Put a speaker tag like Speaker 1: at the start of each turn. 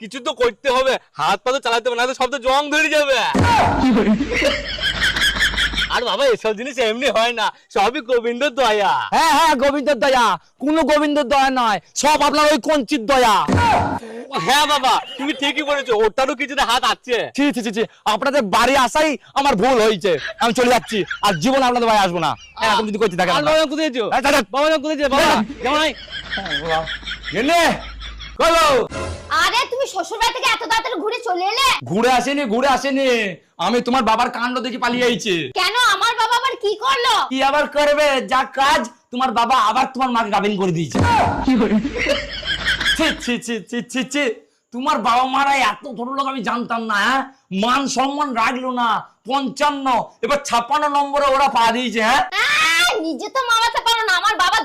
Speaker 1: কিছু তো করতে হবে। হাত পা তো চালাতে হবে না তো সব তো জং ধরে যাবে। আর বাবা এসব জিনিস এমনি হয় না। সবই গোবিন্দর দয়া।
Speaker 2: হ্যাঁ হ্যাঁ গোবিন্দের দয়া। কোনো গোবিন্দের দয়া নয় সব আপনার ওই কঞ্চির দয়া।
Speaker 1: হ্যাঁ বাবা তুমি ঠিকই বলেছ ওটারও কিছুটা হাত আছে।
Speaker 2: ছি ছি ছি ছি আপনাদের বাড়ি আসাই আমার ভুল হয়েছে। আমি চলে যাচ্ছি আর জীবন আপনাদের বাড়ি আসব না। এরকম যদি করতে থাকে
Speaker 1: আর বাবা কোথায় যেছো
Speaker 2: এই,
Speaker 1: বাবা কোথায় যেছো বাবা যেমন
Speaker 2: গেলে বলো
Speaker 3: তুমি শ্বশুর বাড়ি থেকে এত তাড়াতাড়ি ঘুরে চলে এলে?
Speaker 2: ঘুরে আসেনি ঘুরে আসেনি। আমি তোমার বাবার কাণ্ড দেখে পালিয়ে আইছি।
Speaker 3: কেন? আমার বাবা আবার কি করল?
Speaker 2: কি আবার করবে? যা কাজ তোমার বাবা আবার তোমার মাকে গাবিন করে দিয়েছে। ছি, ছি, ছি, ছি, ছি, ছি। তোমার বাবা মারা এত ছোট লোক আমি জানতাম না হ্যাঁ? মান সম্মান রাখল না। পঞ্চান্ন এবার ছাপ্পান্ন নম্বরে ওরা পা দিয়েছে হ্যাঁ?
Speaker 3: নিজে তো মামাতে পারো না আমার বাবা